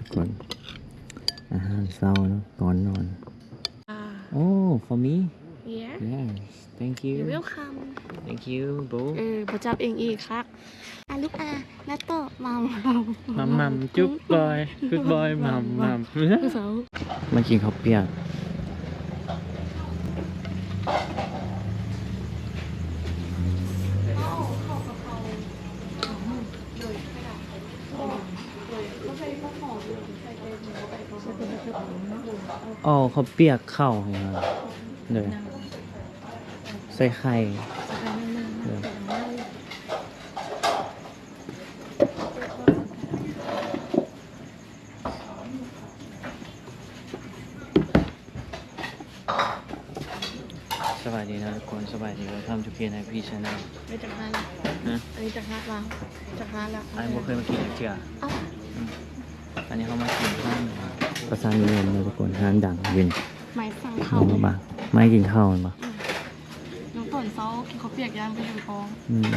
ทุกคนอาหารเช้าเนอะก่อนนอนอ่าโอ้ for me yeah yes thank you you welcome thank you bro เออประจับเองอีกครับอะลูกอานาโตะมัมมัมมัมจุ๊บบอยจุ๊บบอยมัมมัมเสามากินข้าวเปียก อ๋อข้าวเปียกข้าวให้มาเลยใส่ไข่เลยสวัสดีนะทุกคนสวัสดีเราทำทุกเกียร์ในพี่ชนะไม่จากห้าละนะอันนี้จากห้าละจากห้าละไอ้โมเคยมากินเจือเอ้าอันนี้เขามากิน ข้าวประสานนิยมนะทุกคนร้านดังวินไม้สั่งน้เขาองบ้างไม่กินข้าวมันปะน้องต้นเซากินข้าวเปียกย่างไปอยู่ท้องอืม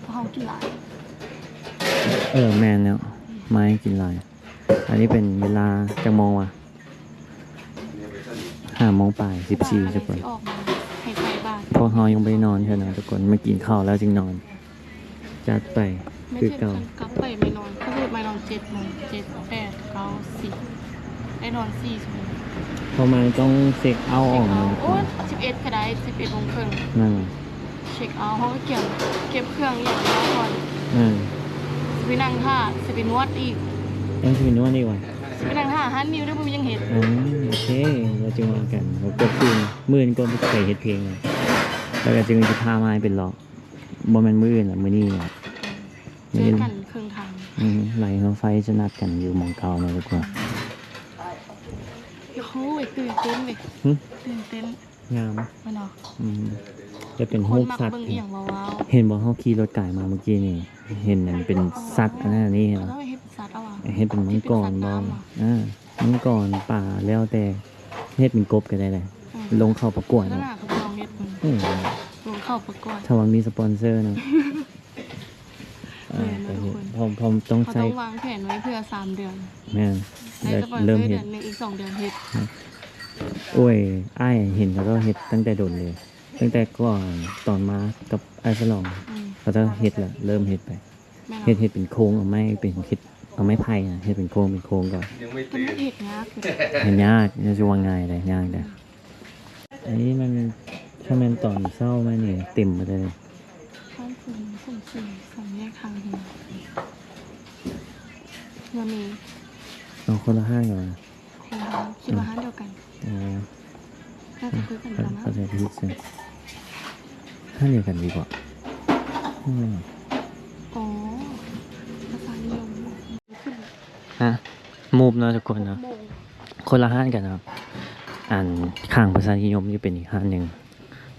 เพราะเขากินหลายเออแมนแล้วไม่กินไรอันนี้เป็นเวลาจะมองวะห้าโมงป่ายสิบสี่ทุกคนออกมาให้ใครบ้างพวกเขายังไม่ได้นอนใช่ไหมทุกคนมากินข้าวแล้วจึงนอน จัดไปไม่คือใช่เก่ากลับไปไม่นอนก็คือไม่นอนเจ็ดโมงเจ็ดแปดเก้าสิบ ได้นอนสี่ชั่วโมงพอมาต้องเช็คเอาท์ออกนะทุกคโอ้นสิบเอ็ดก็ได้สิบเอ็ดโมงครึ่งนั่นเช็คเอาท์เขาก็เก็บเก็บเครื่องอย่างแล้วก่อนนั่นสิไปนั่งท่าสิไปนวดอีกยังคืนวดดีกว่าสิไปนั่งท่าฮันนิวได้บ่มียังเห็นอ๋อโอเคเราจึงวางกันเราก็คืนมื่นก็ไม่เคยเฮ็ดเพลงเลยแล้วก็จึงจะพามาให้เป็นหลอกบ่แม่นมื้ออื่นอะมื้อนี้อะเจอกันเครื่องทาง อืมไหลเขาไฟจะนัดกันอยู่หมองเก่านะทุกคน โอ้ยตื่นเต้นเลยหึ ตื่นเต้นงามมาเนาะอืมจะเป็นครูนปมักสัตว์ เบิ่งอีหยังว้าวเห็นบอกเขาขี่รถไก่มาเมื่อกี้นี่ เห็นมันเป็นสัตว์อันนั้นอันนี้ๆเหรเขาอต้องไปเฮ็ดสัตว์เอาอะเห็นเป็นมังกรบองอ่ามังกรป่าแล้วแต่เฮ็ดเป็นกบก็ได้เลยอืมลงเข้าประกวดแล้วเนาะหน้าเขาลองเฮ็ดมันอืมลงเข้าประกวดถ้าวังมีสปอนเซอร์นะอ่า แม่ก็นเห็นทุกคนพอพอต้องเขาใช้ต้องวางแผนไว้เพื่อสามเดือนแม่นในเริ่มสปอนเซอเริ่มร์เห็เดืดอนหนึงอีกสองเดือนเฮ็ดโอ้ยอ้ายเห็นแล้วก็เห็ดตั้งแต่โดนเลย ตั้งแต่ก่อนตอนมากับไอ้สลองอืมเขาจะเห็ดละเริ่มเห็ดไปแม่นเห็ดเนาะเห็ดเป็นโค้งเอาไม้เป็นเห็ดเอาไม้ไผ่นะเห็ดเป็นโค้งเป็นโค้งก่อนแต่มันเฮ็ดยากอยู่เห็นยากจะวางง่ายเลยยากเลยอันนี้มันถ้ามันตอนเศร้าไหมเนี่ยเต็มไปเลย ข้างคืนสุ่มสี่สองแย กทางเฮียเฮียมีเอาคนละห้างก่อนนะคนละคิดว่าห้านเดียวกันอ๋อน่าจะคือกันเข้าประมาเข้าณใจผิดสิห้างเดียวกันดีกว่าอืมอ๋อภาษานิยมขึ้นฮะมูฟเนอะทุกคนเนอะโมงคนละห้างกันนะครับ อ่านข้างภาษานิยมจะเป็นอีกห้างหนึ่ง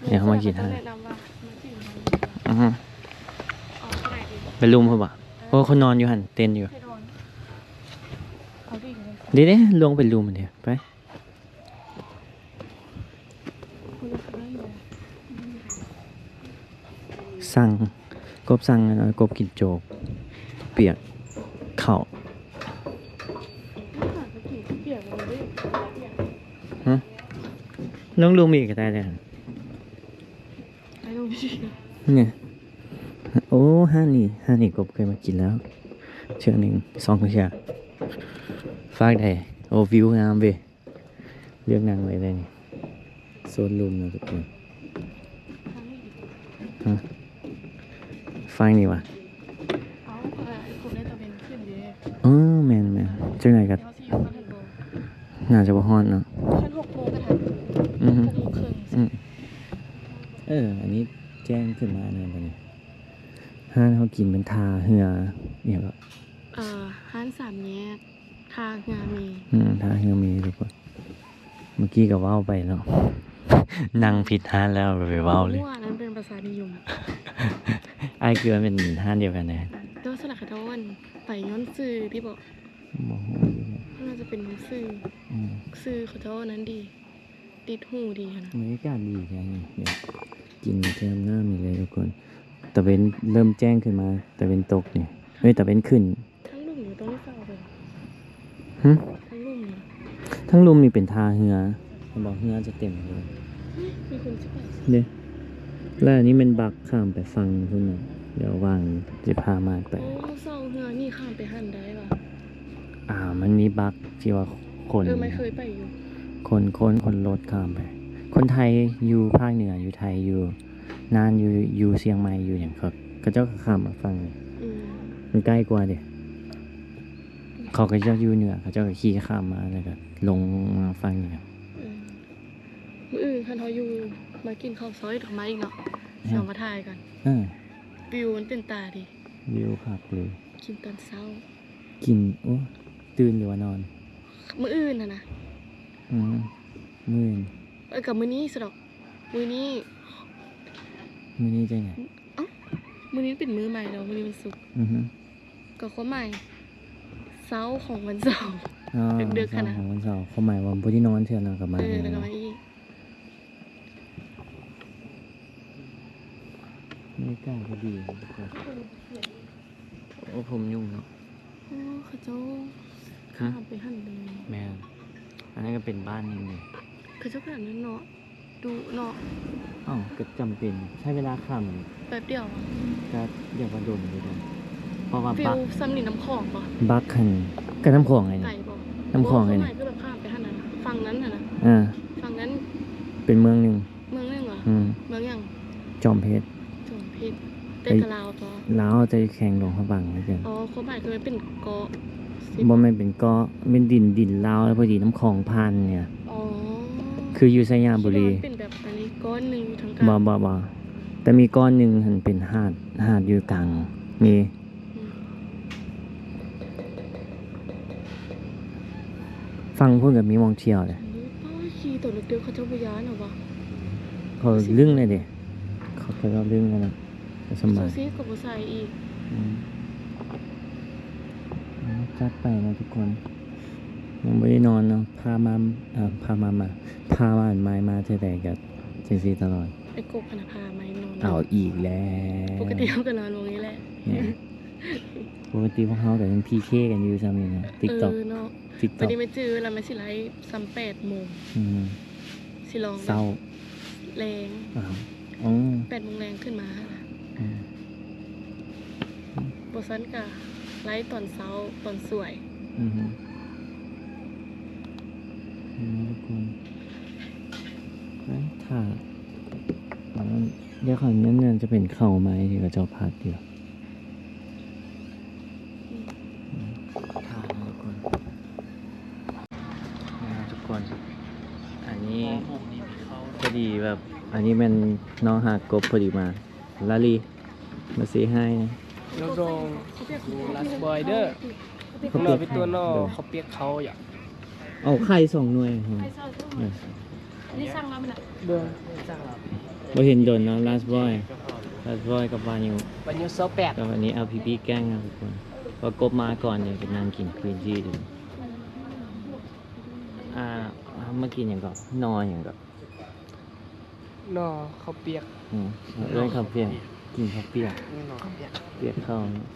เดี๋ยวเขามากินให้ แนะนำว่ามากินให้อือฮึเอา เท่าไหร่ดีไปรุมเขาปะเพราะว่าเขานอนอยู่หันเต้นอยู่ให้โดนเอาดิเลยเดี๋ยวๆลงไปรุมมันเดี๋ยวไปคุณลูกค้าอยู่สั่งกบสั่งอันนั้นกบกินโจก เปียกเข่าไม่ขาดไปกินเปียกเลยดิเปียกลองรุมอีกก็ได้เลยหั่นไอ้ลูกพี่เนี่ยโอ้ห้านี่ห้านี่กบเคยมากินแล้ว เชือกหนึ่งสองเชือกฟากได้โอ้วิวงามเว้ยเลือกนั่งไว้ได้นี่โซนรุมนะทุกคนฟังนี่วะเอาเออคุณได้ตะเวนขึ้นเยอะเออแมนแมนจังไหนกันเดี๋ยวสี่โมงถึงโมงน่าจะบ่ฮอดเนาะฉันหกโมงก็ทันอือฮึหกโมงครึ่งอืมเออ อันนี้แจ้งขึ้นมาเนี่ยบัดนี้ห้านเขา กินเป็นทาเหือเนี่ยก็เอ่อห้านสามแยกทางงานมีอืมทาเหือมีทุกคนเมื่อกี้ก็เว้าไปเนาะนั่งผิดห้านแล้วไปเว้าเลยว่านั้นเป็นภาษานิยมไอ้เกลือเป็นห้านเดียวกันนะตัวสลักขะโทนไปย้อนซื้อที่บอกโอ้โหน่าจะเป็นซื้ออืมซื้อขอโทษนั้นดี ติดหูดีค่ะนะบรรยากาศดีจังเนี่ยกินแก้มหน้ามีเลยทุกคน ตะเวนเริ่มแจ้งขึ้นมาตะเวนตกเนี่ยเฮ้ยตะเวนขึ้น ทั้งลุงอยู่ตรงนี้เฝ้าเลยหึทั้งลุ่มเนี่ยทั้งลุมนี่เป็นทาเหือเขาบอกเหือจะเต็มเลยมีคนจะไปเนี่ยแล้วอันนี้มันบักข้ามไปฟังพุ่นน่ะเดี๋ยววางจะพามาไปโอ้เศร้าเหือนี่ข้ามไปหันได้ป่ะอ่า มันมีบักที่ว่าคนเออไม่เคยไปอยู่ คนคนคนรถข้ามไป คนไทยอยู่ภาคเหนืออยู่ไทยอยู่ นานอยู่อยู่เชียงใหม่อยู่อย่างเขาเขาเจ้าก็ข้ามมาฟังนี่อืมมันใกล้กว่าเด็เขาก็จะอยู่เหนือเขาเจ้าก็ขี่ข้ามมาแล้วก็ลงมาฟังเหนือเออมื้ออื่นคันเขาอยู่มากินข้าวซอยดอกไม้อีกเนาะเดี๋ยวมาถ่ายกันเออวิวมันเป็นตาดิวิวคักเลยกินตอนเช้า กินโอ้ตื่นหรือว่านอนมื้ออื่นน่ะนะอืมมื่นเออกับมื้อนี้สดอกมื้อนี้ มื่อนี้ใจไหนมื้อนี้เป็นมื้อใหม่แล้วมื้อนี้วันศุกร์อือฮึก็ข้อใหม่เช้าของวันเสาร์ อ๋อดึกๆค่ะนะเสาร์ของวันเสาร์เขาหมายว่าพอที่นอนเชื่อนะกลับมาเออเนี่ยแล้วก็มาอีกไม่กล้าก็ดีนะทุกคนโอ้ผมยุ่งเนาะโอ้เขาเจ้าฮะข้ามไปหันเลยแม่นอันนั้นก็เป็นบ้านหนึงเลยเขาเจ้าแบบนั้นเนาะ ดูเนาะอ้าวก็จำเป็นใช้เวลาข้ามแป๊บเดียวอะก็อย่างว่าโดนเลยนะเพราะว่าฟิบัลกซัมนี่น้ำของปะบักคันก็น้ำของไงไก่เนี่ยปะน้ำของไง ไงเนี่ยก็แบบข้ามไปหันน่ะนะฝั่งนั้นน่ะนะอ่า ฝั่งนั้นเป็นเมืองหนึ่งเมืองนึงเหรออืมเมืองยังจอมเพชร จงพิษเป็นกะลาวปะแล้วจะแข่งหลวงพระบางไว้กันอ๋อเขาหมายคือมันเป็นเกาะสิบ่แม่นเป็นเก็เป็นดินดินลาวแล้วพอดีน้ำคลองพันเนี่ย อ๋อคืออยู่สยามบุรีคิดว่ามันเป็นแบบ อันนี้ก้อนหนึ่งอยู่ทางกลางบ่บ่บ่แต่มีก้อนหนึ่งหันเป็นหาดหาดอยู่กลางมีอืมฟังพูดกับมีมองเที่ยวเลยอันนี้ป้าขี่ตัวนึกเดียวเขาเจ้าบุญยานเหรอวะเขาลึ่งเลยเด็เขาเคยเราลึ่งกันนะก็สซูบายซี่กับบุษายอีกอืมอืมจัดไปนะทุกคน ยังไม่ได้นอนเนาะพามาอ่าพามามาพามาอ่านไม้มาเท่าใดกับ เจซีตลอดไอ้กบพนาพาไหมนอนเอาอีกแล้วปกติเขาก็นอนตรงนี้แหละเนี่ยปกติพวกเขาแต่ยังพีเคกันอยู่ซ้ำนี่นะติ๊กต็อกเออเนาะติ๊กวัต็นอกนี้ไม่จื้อแล้วไม่สิไลฟ์ซ้ำแปดโมงสิลองเศร้าแรงอ้าวอ๋อแปดโมงแรงขึ้นมานะอืมโบซันกะไลฟ์ตอนเช้าตอนสวยอือฮึเห็นไหมทุกคน ไอ้ถ่าอ๋อเดี๋ยวของนั้นเนี่ยจะเป็นเข่าไม้ที่เขาเจ้าพัดอยู่ถ่านะทุกคนนะทุกคน อันนี้พอดีแบบ อันนี้เป็นน้องหากกบพอดีมา ลาลี มาซื้อให้นะน้องรองดูลาสบอยเด้อเขานเปีอยกไปตัวนอเด้อเขาเปียกเขาอย่าเอาไข่สองหน่วย ครับใครเศร้าเท่าไหร่นี่สร้างแล้วมันอะเด้อจ้างเราเราเห็นโดนเนาะลาสบอยลาสบอยกับวานิววันยูโซแปดกับวันนี้ LPP แกล้งนะทุกคนพอกบมาก่อนเนี่ยจะนั่งกินพื้นที่ดูอ่าเมื่อกี้อย่างก็นอนอย่างก็นอเขาเปียกอืมเรื่องข้าวเปียกกินข้าวเปียกนอเขาเปียก เปียกข้าวเนอะ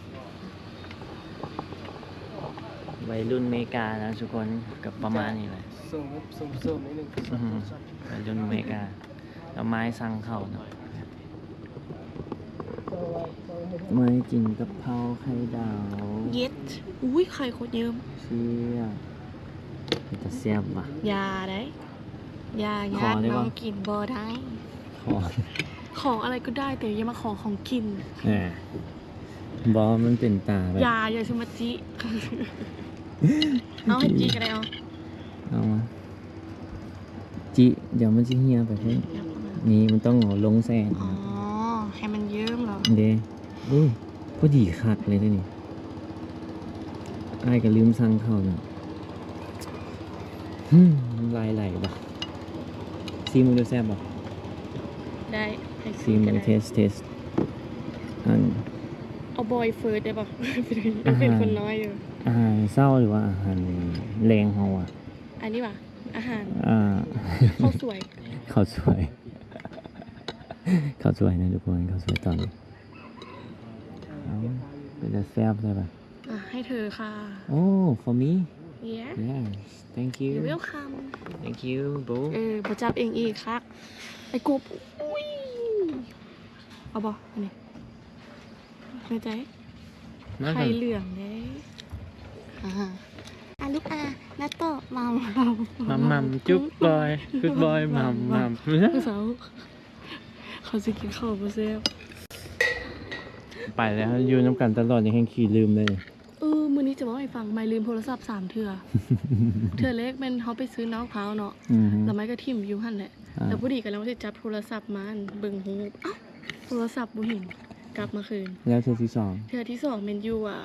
วัยรุ่นอเมริกานะทุกคนกับประมาณนี้เลยส่งส่งส่งนิดนึงอือฮึวัยรุ่นอเมริกาแล้วไม้สั่งเข้าเนาะไม่กินกะเพราไข่ดาวเย็ดอุ้ยใครโคตรเยิ้มเชี่ยมันจะแซ่บว่ะยาได้ยาขอญาติได้น้ปะองกินบ่ได้ ขอของอะไรก็ได้แต่อย่ามาขอของกินแหมบอมันเป็นตาแบบยาอย่าชิมาจิ เอาให้จีกันเลยเอาเอามาจิเดี๋ยวมันจะเหี่ยไปเพื่อนนี่มันต้องเอาลงแซงอ๋อ ให้มันเยิ้มเหรอ เด้อุ้ยพอดีคักเลยเด้อนี่อ้ายก็ลืมสั่งเข้าวเนาะฮึมน้ำลายไหลบ่ะซีมึงดูแซ่บบ่ได้ให้ซีซีมึกันงได้เทสเทสอัน เอาบอยเฟิร์สได้ปะอาหารเป็นคนน้อยอยู่ อาหารเศร้าหรือว่าอาหารแรงเฮาอะอันนี้ว่ะอาหารอ่า ข้าวสวย ข้าวสวย ข้าวสวยนะทุกคนข้าวสวยตอนนี้เอาเป็นจะแซ่บใช่ปะอะ ให้เธอค่ะ โอ้ for me yeah yes thank you you welcome thank you bro เออประจับเองอีกครับ ไอ้กบอุ้ย เอาบ่อันนี้ ในใจมาไข่ก่อนเหลืองเด้อ่าอะลูกอะนัตโตะมัมมัมมัมมัมจุ๊บบอยจุ๊บบอยมัมมัมลูกสาวเขาจะกินข้าวบ่เซฟไปแล้วอยู่น้ำกันตลอดยังแห้งขี่ลืมเลยเออมื้อนี้จะบอกให้ฟังไม่ลืมโทรศัพท์สามเทื่อเทื่อเล็กแม่นเขาไปซื้อน้ำพร้าวเนาะอืมฮึแล้วไม้ก็ทิ่มอยู่หั่นแหละอ่าแล้วพอดีกันแล้วที่จับโทรศัพท์มาอันเบิ่งหูเอ้าโทรศัพท์บ่เห็น กลับมาคืน แล้วเธอที่สองเทื่อที่สองแม่นอยู่อะ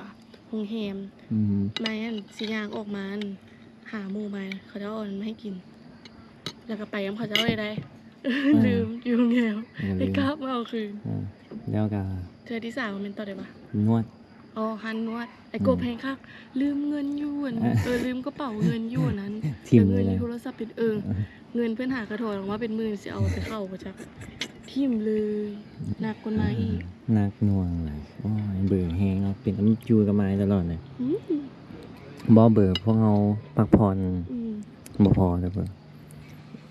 โรงแรมอืมฮึแม่อันสิย่างออกมาอันหาหมู่มาเขาจะเอาอันมาให้กิน แล้วก็ไปกับเขาจะเอาอะไรได้ลืมอยู่โรงแรมอย่าไปลืมกลับมาเอาคืน อ่าแล้วก็เทื่อที่สามมันต่อได้ปะนวด อ๋อฮันนวดไอ้โกอืมแพงคักลืมเงินอยู่อันอะเออลืมกระเป๋าเงินอยู่อันนั้นทิ่มแต่เลเงิยนนะในโทรศัพท์เป็นเออเงินเพื่อนหากระโถนออกมาเป็นหมื่นสิเอาไปเข้าประจัก ทิมเลยหนักกว่านาอีกนักหน่วงเลยโอ้ยเบื่อแห้งเนาะเป็นน้ำจูกับไม้ตลอดเลยอืมบ่เบื่อพวกเราพักผ่อนอืมบ่พอแล้วเพิ่น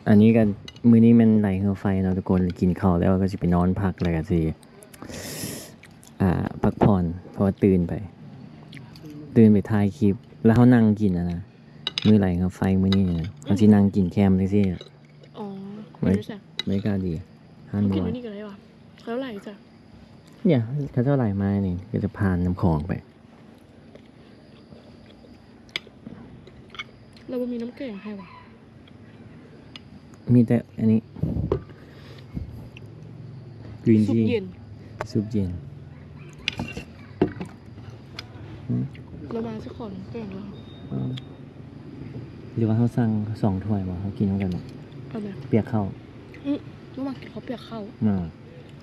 อันนี้กันมื้อนี้มันไหลเข้าไฟเนาะทุกคนกินข้าวแล้วก็สิไปนอนพักแล้วก็สิอ่าพักผ่อนเพราะว่าตื่นไป ตื่นไปถ่ายคลิป แล้วเขานั่งกินอะนะมื้อไหลเข้าไฟมื้อนี้นะเขาสินั่งกินแคมจังซี่ อ๋อไม่ไม่รู้จัก บรรยากาศดี ฮันกิบ่นอยอันนี้กันเลยวะเขาไหลจ้ะเนี่ยเขาเท่าไหร่มานี่ก็จะผ่านน้ำของไป เราบ่มีน้ำแกงให้วะมีแต่อันนี้กรีนซุปทีเย็น ซุปเย็นเรามาสักขอน้ำแกงเราอ่าหรือว่าเขาสั่งสองถ้วยบ่เขากินน้ำกันบ่เอาไหมเปียกข้าว อืม เรามากินข้าวเปียกข้าวอ่า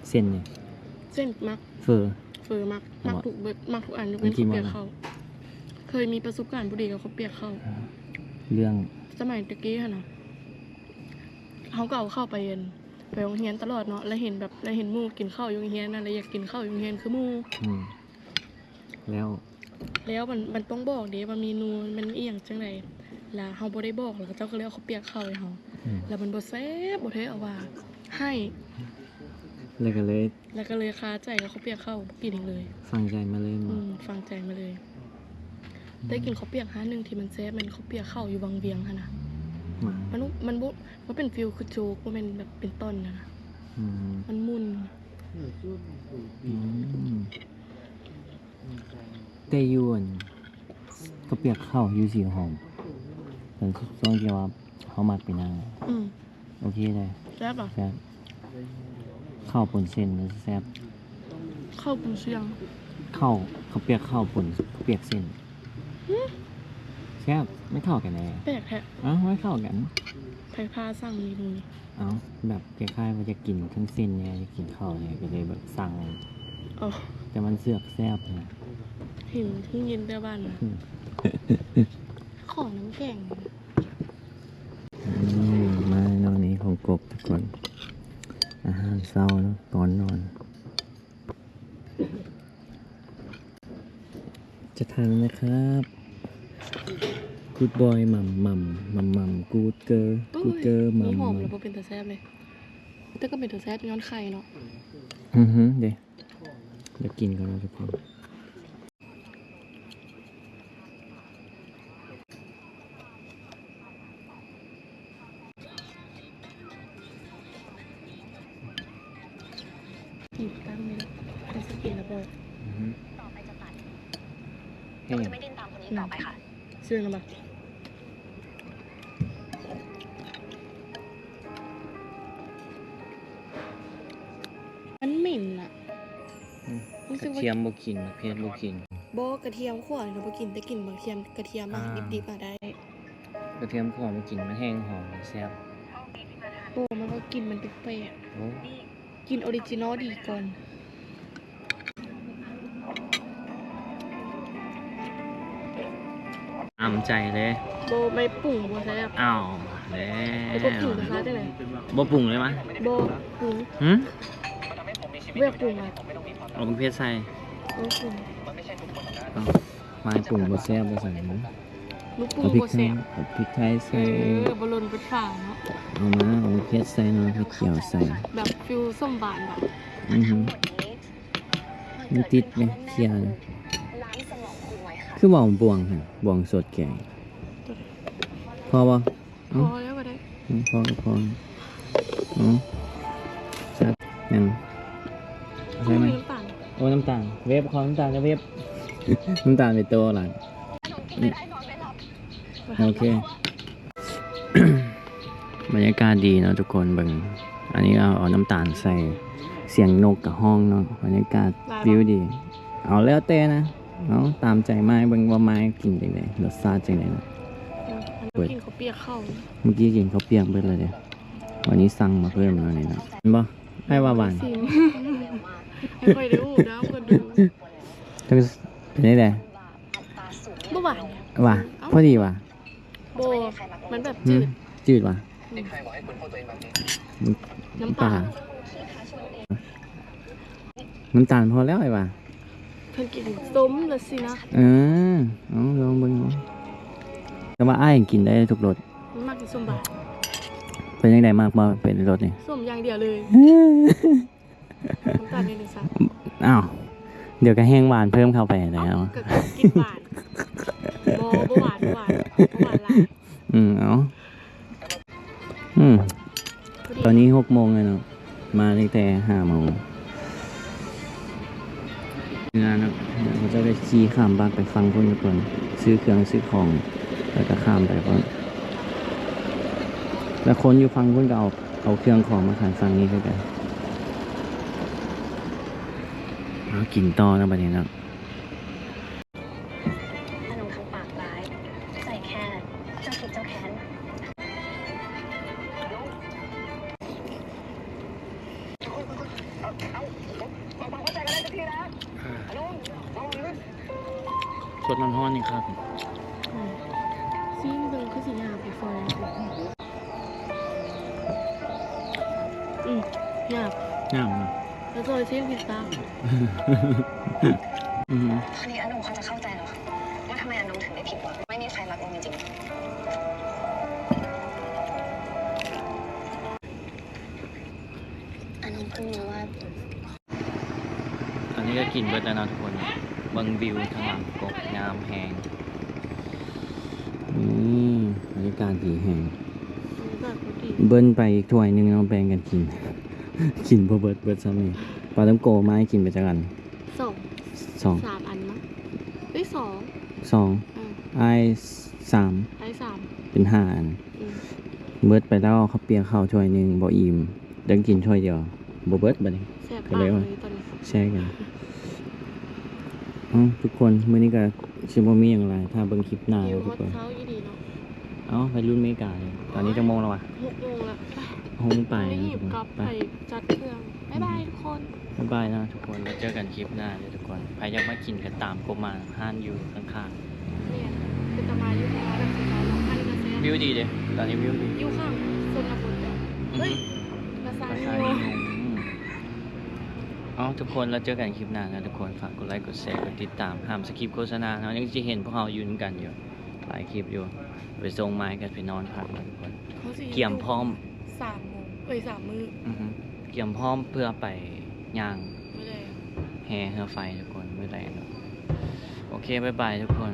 เส้นเนี่ยเส้นมักเฟอร์เฟอร์มักมักทุกเบิดมักทุกอันยกมัเว้นนกินข้าวเปียกมาข้าวเคยมีประสบการณ์บุดีกับข้าวเปียกข้าวเรื่องสมัยตะกี้ค่ะนะเขาก็เอาเข้าวไปเย็นไปโรงเรียนตลอดเนาะแล้วเห็นแบบแล้วเห็นหมู่กินข้าวอยู่โรงเรียนนะแล้วอยากกินข้าวอยู่โรงเรียนคือหมู่อืมแล้ว แล้วมันมันต้องบอกเด้ว่าเมนูมันเอียงจังไดแล้วเฮาบ่ได้บอกแล้วก็เจ้าก็เลยเอาข้าวเปียกเข้าวให้เฮาอืมแล้วมันบ่แซ่บบ่เท่เอาว่า ให้ แล้วก็เลยแล้วก็เลยคาใจกับข้าวเปียกเข้าวบ่กินอีกเลย ฟังใจมาเลยอืมั้มฟังใจมาเลย ได้กินข้าวเปียกหาหนึงที่มันแซ่บมันข้าวเปียกเข้าวอยู่บางเวียงหั่นน่ะมามันบ่มันบ่มันเป็นฟิลคือโจ๊กบ่แม่นแบบเป็นต้นนะนะอืมมันมุนอืมแต่อยวนก็เปียกข้าวอยู่สีหอมแต่ช่วงที่ว่าเขามักไปนั่งอืม โอเคเลยแซ่บเหรอแซ่บข้าวปนเส้นมันแซ่บข้าวปุ้นเชียงข้าวเขาวเปียกข้าวปนเปียกเส้นแซ่บไม่เข้ากันเลยแปลกแท้เอ้าไม่เข้ากันไผพาสั่งเมนูนี้เอ้าแบบคล้ายๆว่าจะกินทั้งเส้นเนี่ยจะกินข้าวเนี่ยก็เลยแบบสั่งอ๋อแต่มันเสือกแซ่บนะ เห็นที่ยินแต่บ้านนะอืมขอน้ำแกง อืมมาน อนนี้ของกบทุกคนอาหารเศร้าเนอะก่อนนอน จะทานนะครับ กูดบอยมัมมัมมัมมัมกูดเกอร์กูดเกอร์มัมหอมัมมแล้วบ่เป็นตาแซ่บเลย แต่ก็เป็นตาแซ่บย้อนไข่เนาะ อือฮึเดี๋ยวเดี๋ยวกินกันนะทุกคนกิน ค่ะเชื่อกันปะมันเหม็นอะรู้กสึระกว่าเทียมบ่กินมะเขือบ่กินบอกระเทียมขั่วเราบ่กินแต่กินบางเทียมกระเทียมอะอ่าดิบๆอะได้กระเทียมขอบ่กินมันแห้งหอมแซ่บโอ้มันก็กินมันแปลกโอ้ๆกินออริจินอลดีก่อนำใจเลยโบไม่ปรุงโบแซ่บอ้าวแล้แล้วก็ปรุงวกระทะได้เลยบ่ปรุงเลยมั้ยโบปรุงหืมเวียกปรุงอะเอาเป็นเพชรใส่โอ้ปรุงเอาไม้ปรุงบ่แซ่บบ่ใส่หมูอลูกปูเอาพริกโบไทเสียยเอาพริกไทยเอใส่อบอลลนเป็นฝาเนาะเอามาเอาเพชรใส่เนาะพริกเขียวใส่แบบฟิวส้มบานแบบอือหือมันติดไหมเขียวเลย คือบ่องบวงค่ะบ่วงสดแกงพอบ่พเอ้าอแล้วก็ได้อืมพอก็พออ๋อสักยังใช่ไหมน้ำตาลโอ้น้ำตาลเวฟขอน้ำตาลจะเวฟน้ำตาลไปโตหลังนี่โอเค บรรยากาศดีเนาะทุกคนเบิ่งอันนี้เอาเอาน้ำตาลใส่เสียงนกกับห้องเนาะบรรยากาศวิวดี เอาแล้วแต่นะ เอาตามใจไม้เบิ่งว่าไม้กินจังไดรสชาติจังไดนะเปิดกินเขาวเปียกเข้าเมื่อกี้กินข้าวเปียกเบิดเลยเด้อวันนี้สั่งมาเพิ่มแล้วนี่เนาะเห็นบ่ให้ว่าหวานซิมไม่ค่อยได้อู้น้ำก็ดูจังเป็นได้แหละเมื่อวานเนี่ยว่าพอดีว่ะโบมันแบบหืจืมดจืดว่ะน้ำปลาน้ำตาลพอแล้วไอ้ว่ะ เพิ่นกินส้มละสินะเออเอาลองเบิ่งเอาแต่ว่าอ้ายกินได้ทุกรสมันมากกินส้มบานเป็นยังไงมากบ่เป็นรสนี่ส้มอย่างเดียวเลยน้ำตาลในหนึ่งซักอ้าวเดี๋ยวก็แห้งหวานเพิ่มเข้าไปแล้วก็กินหวานโบบ่หวานบ่หวานบ่หวานหลายอืมเอาอืมพอดีตอนนี้หกโมงเลยเนาะมาตั้งแต่ห้าโมง งานเนะเราจะได้ขี่ข้ามบ้านไปฟังคนทุกคนซื้อเครื่องซื้อของแล้วก็ข้ามไปก่อนแล้วคนอยู่ฟังคนก็เอาเอาเครื่องของมาขายฟังนี้ด้วยกันเอากินต่อนะประเด็นนะ ซิ่งเบิ่งคือสิยามไปซอยอืมยามงามนะแล้วซอยซิ่งพิซซ่าอือหือคราวนี้อารมณ์เขาจะเข้าใจแล้วค่ะว่าทำไมอารมณ์ถึงได้ผิดหวังไม่มีใครรักอารมณ์จริงๆอารมณ์เพิ่งรู้ว่าตอนนี้ก็กินเบิร์ดแล้วนะทุกคน เบังวิวทางหลังกบงามแหงนี่ กาศดีแหงเบิ้ลไปอีกถ้วยหนึ่งเอาแบ่งกันกิน กินพอเบิร์ดเบิร์ดซ้ำนี่ปลาต้มโกไม้กินไปจักอันสองสองสามอันมั้งเอ้ยสองสองอาไอ้ายสามไอสามเป็นห้าอันอืมเบิร์ดไปแล้วเขาวเปียกข้าวถ้วยหนึ่งบ่อิ่มเดินกินถ้วยเดียวบ่เบิร์ดบัดนี้ก็เลยว่าแชร์กันทุกคนมื้อนี้ก็ชิมบ่มีหยังไร ถ้าเบิ่งคลิปหน้าหิแล้ววฮทุกคน เช้ายี่ดีเนาะเอ้าไปรุ่นเมกาเลยตอนนี้จะโมงแล้ววะหกโมงแล้วไปห้องไปไม่นะหยิทุบกคนกลับไปไปจัดเครื่องบ๊ายบายทุกคนบ๊ายบายนะทุกคนแล้วเจอกันคลิปหน้าเลยทุกคนใครอยากมากินก็ตามผมมาห้านอยู่ข้างเนี่ยคือตะมาอยู่ที่ร้านแบบสุดท้ายแล้วอันนี้ก็แซ่ๆวิวดีเด้ตอนนี้วิวดีอยู่ข้างโซนระเบิดเลยเฮ้ยกระซาภานิษาโยญี่ปุ่นเอาทุกคนแล้วเจอกันคลิปหน้านะทุกคนฝากกดไลค์กดแชร์กดติดตามห้ามสกิปโฆษณาเนาะยังจะเห็นพวกเราอยู่ด้วยกันอยู่ หลายคลิปอยู่ ไปส่งไม้กันไปนอนพักนะทุกคนขาสิเกี่ยมพร้อมสามโมงเอ้ยสามมืออือฮึเกี่ยมพร้อมเพื่อไปย่าง ไม่ได้ แห่เฮือไฟทุกคนเมื่อไรเนาะโอเคบ๊ายบายทุกคน